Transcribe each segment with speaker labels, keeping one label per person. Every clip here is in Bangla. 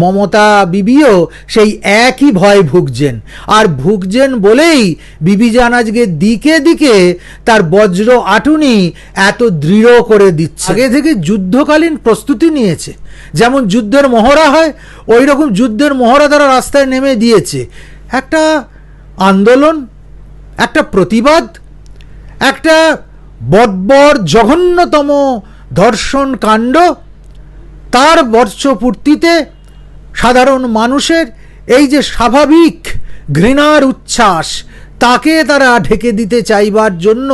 Speaker 1: মমতা বিবিও সেই একই ভয় ভুগছেন। আর ভুগছেন বলেই বিবিজান আজকে দিকে দিকে তার বজ্র আটুনি এত দৃঢ় করে দিচ্ছে। আগে থেকে যুদ্ধকালীন প্রস্তুতি নিয়েছে। যেমন যুদ্ধের মহড়া হয় ওই রকম যুদ্ধের মহড়া তারা রাস্তায় নেমে দিয়েছে। একটা আন্দোলন, একটা প্রতিবাদ, একটা বর্বর জঘন্যতম ধর্ষণ কাণ্ড, তার বর্ষপূর্তিতে সাধারণ মানুষের এই যে স্বাভাবিক ঘৃণার উচ্ছ্বাস, তাকে তারা ঢেকে দিতে চাইবার জন্য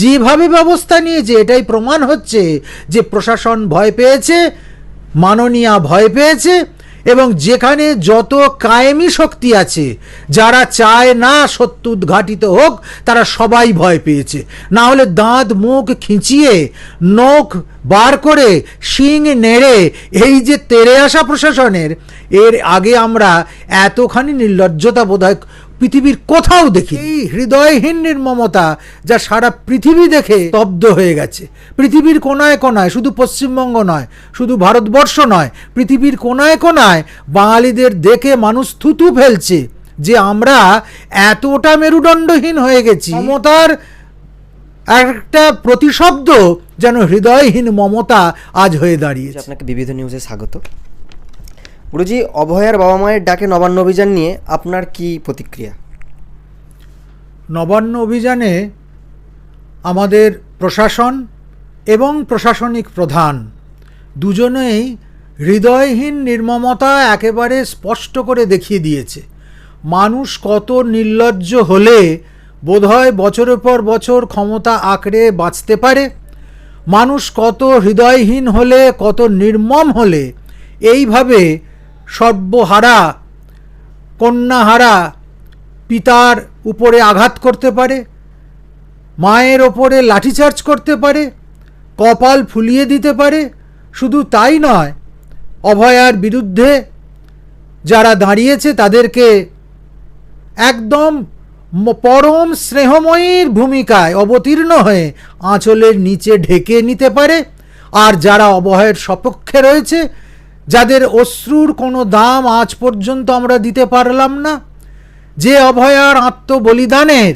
Speaker 1: যেভাবে ব্যবস্থা নিয়েছে, এটাই প্রমাণ হচ্ছে যে প্রশাসন ভয় পেয়েছে, মাননীয়া ভয় পেয়েছে এবং যেখানে যত কায়েমি শক্তি আছে, যারা চায় না সত্য উদ্ঘাটিত হোক, তারা সবাই ভয় পেয়েছে। না হলে দাঁত, মুখ খিঁচিয়ে নখ বার করে শিং নেড়ে এই যে তেরে আসা প্রশাসনের এর আগে আমরা এতখানি নির্লজ্জতা বোধহয় পৃথিবীর কোথাও দেখি এই হৃদয়হীন নির্মমতা যা সারা পৃথিবী দেখে স্তব্ধ হয়ে গেছে। পৃথিবীর কোনায় কোনায় শুধু পশ্চিমবঙ্গ নয় শুধু ভারতবর্ষ নয় পৃথিবীর কোনায় কোনায় বাঙালিদের দেখে মানুষ থুতু ফেলছে যে আমরা এতটা মেরুদণ্ডহীন হয়ে গেছি। মমতার একটা প্রতিশব্দ যেন হৃদয়হীন মমতা আজ হয়ে দাঁড়িয়েছে।
Speaker 2: আপনাকে বিবিধ নিউজে স্বাগত। গুরুজি অভয়ার বাবা মায়ের ডাকে নবান্ন অভিযান নিয়ে আপনার কি প্রতিক্রিয়া?
Speaker 1: নবান্ন অভিযানে আমাদের প্রশাসন এবং প্রশাসনিক প্রধান দুজনেই হৃদয়হীন নির্মমতা একেবারে স্পষ্ট করে দেখিয়ে দিয়েছে। মানুষ কত নির্লজ্জ হলে বোধহয় বছরের পর বছর ক্ষমতা আঁকড়ে বাঁচতে পারে। মানুষ কত হৃদয়হীন হলে, কত নির্মম হলে, এইভাবে সর্বহারা, কন্যাহারা পিতার উপরে আঘাত করতে পারে, মায়ের ওপরে লাঠিচার্জ করতে পারে, কপাল ফুলিয়ে দিতে পারে। শুধু তাই নয়, অভয়ার বিরুদ্ধে যারা দাঁড়িয়েছে তাদেরকে একদম পরম স্নেহময়ীর ভূমিকায় অবতীর্ণ হয়ে আঁচলের নিচে ঢেকে নিতে পারে। আর যারা অবহের সপক্ষে রয়েছে, যাদের অশ্রুর কোনো দাম আজ পর্যন্ত আমরা দিতে পারলাম না, যে অভয়ার আত্মবলিদানের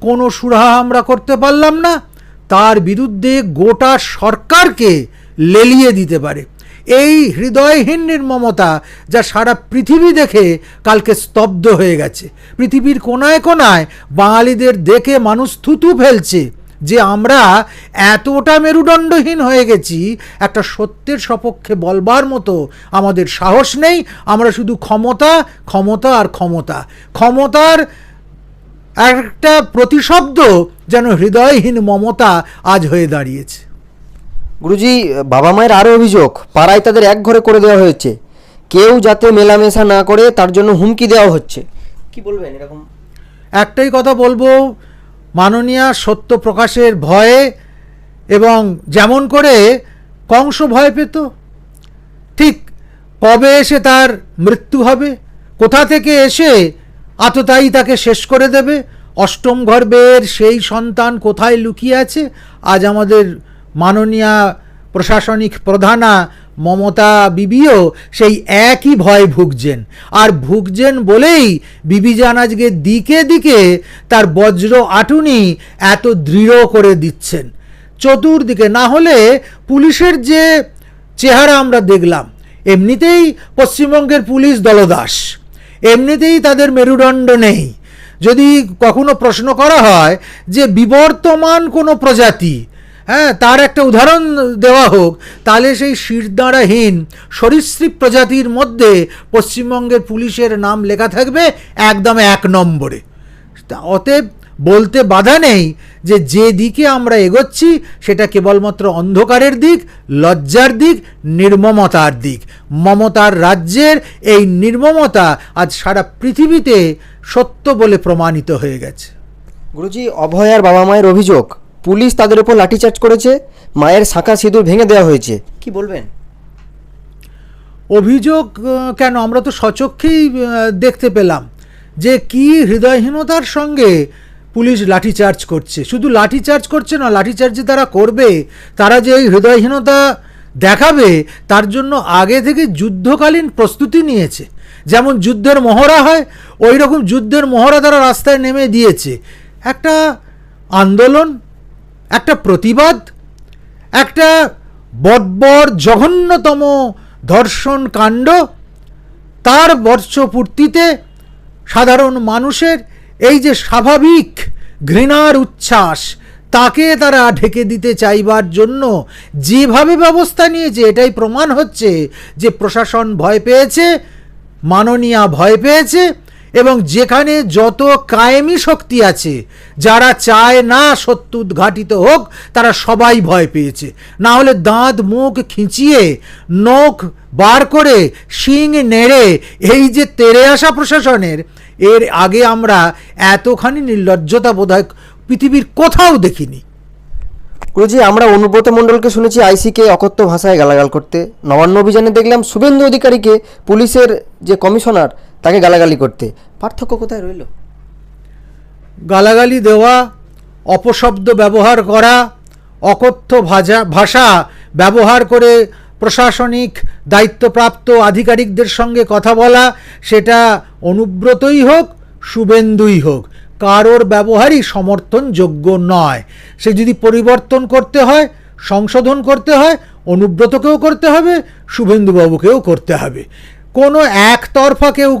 Speaker 1: কোনো সুরাহা আমরা করতে পারলাম না, তার বিরুদ্ধে গোটা সরকারকে লেলিয়ে দিতে পারে। এই হৃদয়হীন নির্মমতা যা সারা পৃথিবী দেখে কালকে স্তব্ধ হয়ে গেছে। পৃথিবীর কোনায় কোনায় বাঙালিদের দেখে মানুষ থুতু ফেলছে যে আমরা এতটা মেরুদণ্ডহীন হয়ে গেছি, একটা সত্যের সপক্ষে বলবার মতো আমাদের সাহস নেই, আমরা শুধু ক্ষমতা ক্ষমতা আর ক্ষমতা। ক্ষমতার একটা প্রতিশব্দ যেন হৃদয়হীন মমতা আজ হয়ে দাঁড়িয়েছে।
Speaker 2: গুরুজি, বাবা মায়ের আরও অভিযোগ, পাড়ায় তাদের এক ঘরে করে দেওয়া হয়েছে। কেউ যাতে মেলামেশা না করে, তার জন্য হুমকি দেওয়া হচ্ছে। কি বলবেন এরকম?
Speaker 1: একটাই কথা বলব, মাননীয়া সত্য প্রকাশের ভয়ে এবং যেমন করে কংস ভয় পেত, ঠিক কবে এসে তার মৃত্যু হবে, কোথা থেকে এসে আততায়ী তাকে শেষ করে দেবে, অষ্টম গর্ভের সেই সন্তান কোথায় লুকিয়ে আছে, আজ আমাদের মাননীয়া প্রশাসনিক প্রধানা মমতা বিবিও সেই একই ভয় ভুগছেন। আর ভুগছেন বলেই বিবিজান আজকে দিকে দিকে তার বজ্র আটুনি এত দৃঢ় করে দিচ্ছেন। চতুর্দিকে না হলে পুলিশের যে চেহারা আমরা দেখলাম, এমনিতেই পশ্চিমবঙ্গের পুলিশ দলদাস, এমনিতেই তাদের মেরুদণ্ড নেই। যদি কখনো প্রশ্ন করা হয় যে বিবর্তমান কোনো প্রজাতি হ্যাঁ তার একটা উদাহরণ দেওয়া হোক। তাহলে সেই শিরদাঁড়াহীন, সরীসৃপ প্রজাতির মধ্যে পশ্চিমবঙ্গের পুলিশের নাম লেখা থাকবে একদম এক নম্বরে। অতএব বলতে বাধা নেই যে যে দিকে আমরা এগোচ্ছি, সেটা কেবলমাত্র অন্ধকারের দিক, লজ্জার দিক, নির্মমতার দিক। মমতার রাজ্যের এই নির্মমতা আজ সারা পৃথিবীতে সত্য বলে প্রমাণিত হয়ে গেছে।
Speaker 2: গুরুজি অভয়ার বাবা মায়ের অভিযোগ? পুলিশ তাদের উপর লাঠিচার্জ করেছে মায়ের শাঁখা সিঁদুর ভেঙে দেওয়া হয়েছে। কি বলবেন?
Speaker 1: অভিযোগ কেন? আমরা তো সচক্ষেই দেখতে পেলাম যে কি হৃদয়হীনতার সঙ্গে পুলিশ লাঠিচার্জ করছে। শুধু লাঠিচার্জ করছে না লাঠিচার্জ তারা করবে তারা যে এই হৃদয়হীনতা দেখাবে তার জন্য আগে থেকে যুদ্ধকালীন প্রস্তুতি নিয়েছে। যেমন যুদ্ধের মহড়া হয় ওই রকম যুদ্ধের মহড়া তারা রাস্তায় নেমে দিয়েছে। একটা আন্দোলন একটা প্রতিবাদ, একটা বর্বর জঘন্যতম ধর্ষণ কাণ্ড, তার বর্ষপূর্তিতে সাধারণ মানুষের এই যে স্বাভাবিক ঘৃণার উচ্ছ্বাস, তাকে তারা ঢেকে দিতে চাইবার জন্য যেভাবে ব্যবস্থা নিয়েছে, এটাই প্রমাণ হচ্ছে যে প্রশাসন ভয় পেয়েছে, মাননীয়া ভয় পেয়েছে এবং যেখানে যত কায়েমি শক্তি আছে, যারা চায় না সত্য উদ্ঘাটিত হোক, তারা সবাই ভয় পেয়েছে। না হলে দাঁত, মুখ খিঁচিয়ে, নখ বার করে, শিং নেড়ে, এই যে তেরে আসা প্রশাসনের, এর আগে আমরা এতখানি নির্লজ্জতা বোধহয় পৃথিবীর কোথাও দেখিনি।
Speaker 2: গুরুজি, আমরা অনুব্রত মণ্ডলকে শুনেছি আইসিকে অকথ্য ভাষায় গালাগাল করতে। নবান্ন অভিযানে দেখলাম শুভেন্দু অধিকারীকে পুলিশের যে কমিশনার তাকে গালাগালি করতে। পার্থক্য কোথায় রইল?
Speaker 1: গালাগালি দেওয়া, অপশব্দ ব্যবহার করা, অকথ্য ভাষা ভাষা ব্যবহার করে প্রশাসনিক দায়িত্বপ্রাপ্ত আধিকারিকদের সঙ্গে কথা বলা, সেটা অনুব্রতই হোক, শুভেন্দুই হোক। কারোর ব্যবহারই সমর্থনযোগ্য নয়। সে যদি পরিবর্তন করতে হয়, সংশোধন করতে হয়, অনুব্রতকেও করতে হবে, শুভেন্দুবাবুকেও করতে হবে। কোনো একতরফা কেউ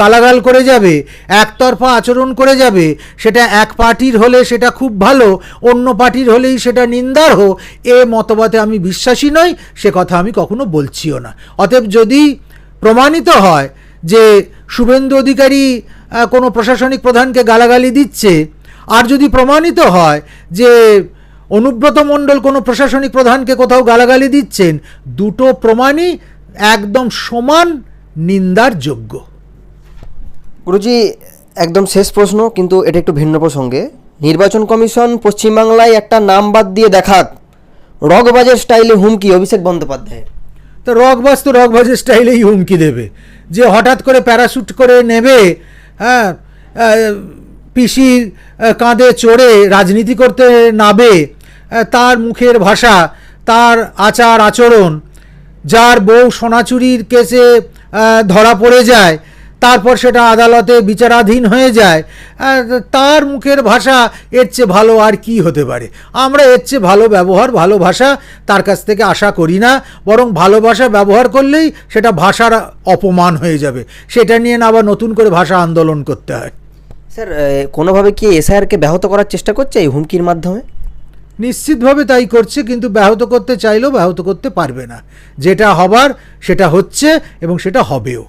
Speaker 1: গালাগাল করে যাবে, একতরফা আচরণ করে যাবে, সেটা এক পার্টির হলে সেটা খুব ভালো, অন্য পার্টির হলেই সেটা নিন্দার হো এ মতবাদে আমি বিশ্বাসী নই, সে কথা আমি কখনো বলছিও না। অতএব যদি প্রমাণিত হয় যে শুভেন্দু অধিকারী কোনো প্রশাসনিক প্রধানকে গালাগালি দিচ্ছে, আর যদি প্রমাণিত হয় যে অনুব্রত মণ্ডল কোনো প্রশাসনিক প্রধানকে কোথাও গালাগালি দিচ্ছেন, দুটো প্রমাণই একদম সমান নিন্দার যোগ্য।
Speaker 2: গুরুজি একদম শেষ প্রশ্ন কিন্তু এটা একটু ভিন্ন প্রসঙ্গে। নির্বাচন কমিশন পশ্চিমবাংলায় একটা নাম বাদ দিয়ে দেখাক। রগবাজের স্টাইলে হুমকি অভিষেক বন্দ্যোপাধ্যায়ের।
Speaker 1: তো রকবাজ তো রকবাজের স্টাইলেই হুমকি দেবে। যে হঠাৎ করে প্যারাশুট করে নেবে হ্যাঁ পিসির কাঁধে চড়ে রাজনীতি করতে নাবে তার মুখের ভাষা তার আচার আচরণ যার বউ সোনাচুরির কেসে ধরা পড়ে যায়, তারপর সেটা আদালতে বিচারাধীন হয়ে যায় তার মুখের ভাষা এর চেয়ে ভালো আর কি হতে পারে? আমরা এর চেয়ে ভালো ব্যবহার, ভালো ভাষা তার কাছ থেকে আশা করি না, বরং ভালোবাসা ব্যবহার করলেই সেটা ভাষার অপমান হয়ে যাবে। সেটা নিয়ে না আবার নতুন করে ভাষা আন্দোলন করতে হয়।
Speaker 2: স্যার কোনোভাবে কি এসআইআরকে ব্যাহত করার চেষ্টা করছে এই হুমকির মাধ্যমে?
Speaker 1: নিশ্চিতভাবে তাই করছে, কিন্তু ব্যাহত করতে চাইলেও ব্যাহত করতে পারবে না। যেটা হবার, সেটা হচ্ছে এবং সেটা হবেও।